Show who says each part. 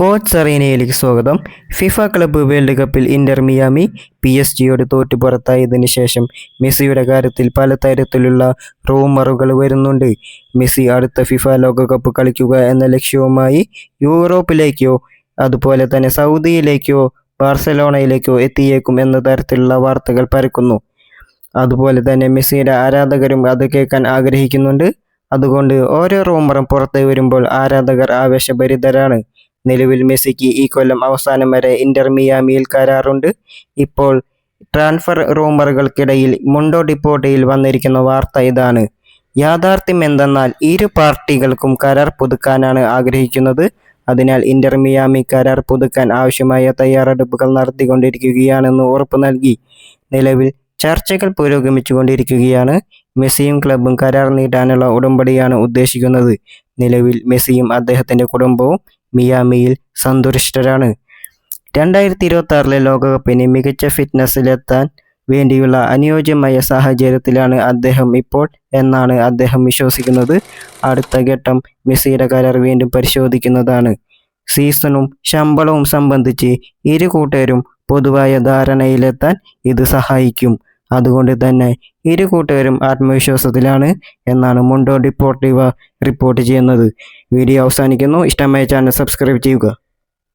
Speaker 1: Sports അറീനയിലേക്ക് സ്വാഗതം. FIFA club world കപ്പിൽ ഇന്റർ മിയാമി പി എസ് ജിയോട് തോറ്റു പുറത്തായതിനു ശേഷം മെസ്സിയുടെ കാര്യത്തിൽ പലതരത്തിലുള്ള റൂമറുകൾ വരുന്നുണ്ട്. മെസ്സി അടുത്ത ഫിഫ ലോകകപ്പ് കളിക്കുക എന്ന ലക്ഷ്യവുമായി യൂറോപ്പിലേക്കോ അതുപോലെ തന്നെ സൗദിയിലേക്കോ ബാർസലോണയിലേക്കോ എത്തിയേക്കും എന്ന തരത്തിലുള്ള വാർത്തകൾ പരക്കുന്നു. അതുപോലെ തന്നെ മെസ്സിയുടെ ആരാധകരും അത് കേൾക്കാൻ ആഗ്രഹിക്കുന്നുണ്ട്. അതുകൊണ്ട് ഓരോ റൂമറും പുറത്തു വരുമ്പോൾ ആരാധകർ ആവേശഭരിതരാണ്. നിലവിൽ മെസ്സിക്ക് ഈ കൊല്ലം അവസാനം വരെ ഇന്റർ മിയാമിയിൽ കരാറുണ്ട്. ഇപ്പോൾ ട്രാൻസ്ഫർ റൂമറുകൾക്കിടയിൽ മുണ്ടോ ഡിപ്പോട്ടയിൽ വന്നിരിക്കുന്ന വാർത്ത ഇതാണ്. യാഥാർത്ഥ്യം എന്തെന്നാൽ ഇരു പാർട്ടികൾക്കും കരാർ പുതുക്കാനാണ് ആഗ്രഹിക്കുന്നത്. അതിനാൽ ഇന്റർ മിയാമി കരാർ പുതുക്കാൻ ആവശ്യമായ തയ്യാറെടുപ്പുകൾ നടത്തിക്കൊണ്ടിരിക്കുകയാണെന്ന് ഉറപ്പു നൽകി. നിലവിൽ ചർച്ചകൾ പുരോഗമിച്ചുകൊണ്ടിരിക്കുകയാണ്. മെസ്സിയും ക്ലബും കരാർ നീട്ടാനുള്ള ഉടമ്പടിയാണ് ഉദ്ദേശിക്കുന്നത്. നിലവിൽ മെസ്സിയും അദ്ദേഹത്തിന്റെ കുടുംബവും മിയാമിയിൽ സന്തുഷ്ടരാണ്. രണ്ടായിരത്തി ഇരുപത്തി ആറിലെ ലോകകപ്പിന് മികച്ച ഫിറ്റ്നസ്സിലെത്താൻ വേണ്ടിയുള്ള അനുയോജ്യമായ സാഹചര്യത്തിലാണ് അദ്ദേഹം ഇപ്പോൾ എന്നാണ് അദ്ദേഹം വിശ്വസിക്കുന്നത്. അടുത്ത ഘട്ടം മെസ്സിയുടെ കരാർ വീണ്ടും പരിശോധിക്കുന്നതാണ്. സീസണും ശമ്പളവും സംബന്ധിച്ച് ഇരു കൂട്ടരും പൊതുവായ ധാരണയിലെത്താൻ ഇത് സഹായിക്കും. അതുകൊണ്ട് തന്നെ ഇരു കൂട്ടുകാരും ആത്മവിശ്വാസത്തിലാണ് എന്നാണ് മുണ്ടോ ഡിപ്പോർട്ടീവ റിപ്പോർട്ട് ചെയ്യുന്നത്. വീഡിയോ അവസാനിക്കുന്നു. ഇഷ്ടമായ ചാനൽ സബ്സ്ക്രൈബ് ചെയ്യുക.